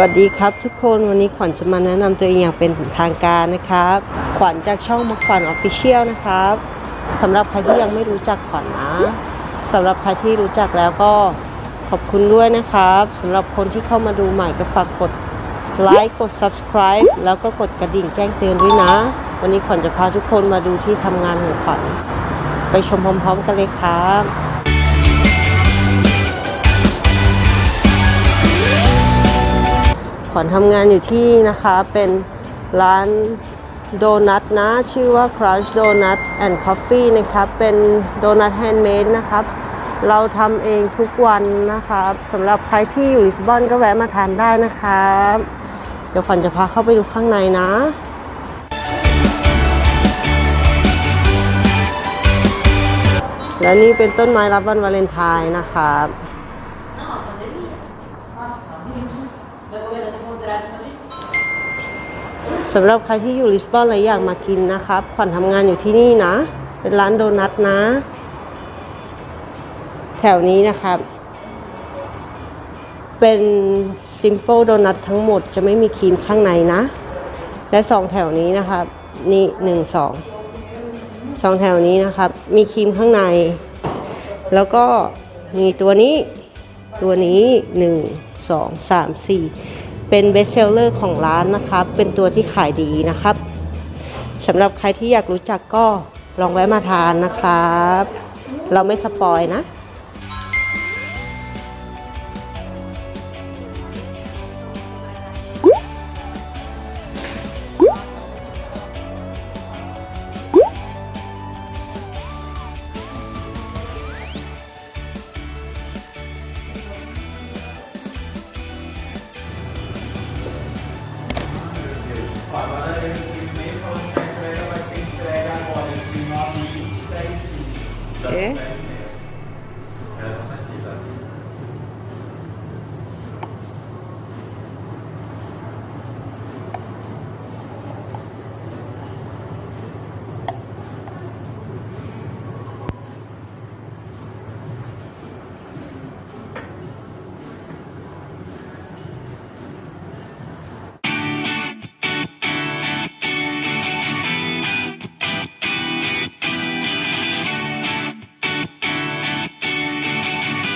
วัสดีครับทุกคนวันนี้ขวัญจะมาแนะนำตัวเองอย่างเป็นทางการนะครับ ขวัญจากช่องมักขวัญออฟฟิเชียลนะครับสำหรับใครที่ยังไม่รู้จักขวัญนะสำหรับใครที่รู้จักแล้วก็ขอบคุณด้วยนะครับสำหรับคนที่เข้ามาดูใหม่ก็ฝากกดไลค์กด subscribe แล้วก็กดกระดิ่งแจ้งเตือนด้วยนะ วันนี้ขวัญจะพาทุกคนมาดูที่ทำงานของขวัญไปชมพร้อมๆกันเลยครับ ขวัญทำงานอยู่ที่นะคะเป็นร้านโดนัทนะ ชื่อว่า Crunch Donut and Coffee นะครับ เป็นโดนัทแฮนด์เมดนะครับ เราทำเองทุกวันนะครับสำหรับใครที่อยู่ลิสบอนก็แวะมาทานได้นะครับ เดี๋ยวขวัญจะพาเข้าไปดูข้างในนะและนี่เป็นต้นไม้รับวันวาเลนไทน์นะครับ สำหรับใครที่อยู่ลิสบอนและอยากมากินนะครับ ขวัญทำงานอยู่ที่นี่นะ เป็นร้านโดนัทนะ แถวนี้นะครับ เป็นซิม p ป e โดนัททั้งหมดจะไม่มีครีมข้างในนะ และสองแถวนี้นะครับ นี่หนึ่งสองสองแถวนี้นะครับ มีครีมข้างใน แล้วก็มีตัวนี้ตัวนี้หนึ่งสองสามสี่ เป็นเบสเซลเลอร์ของร้านนะครับ เป็นตัวที่ขายดีนะครับสำหรับใครที่อยากรู้จักก็ลองแวะมาทานนะครับ เราไม่สปอยนะ falando, ele mesmo falou que a entrega vai ser entrega agora, entre 9 e 10 dias. É? Ela tá aqui, tá?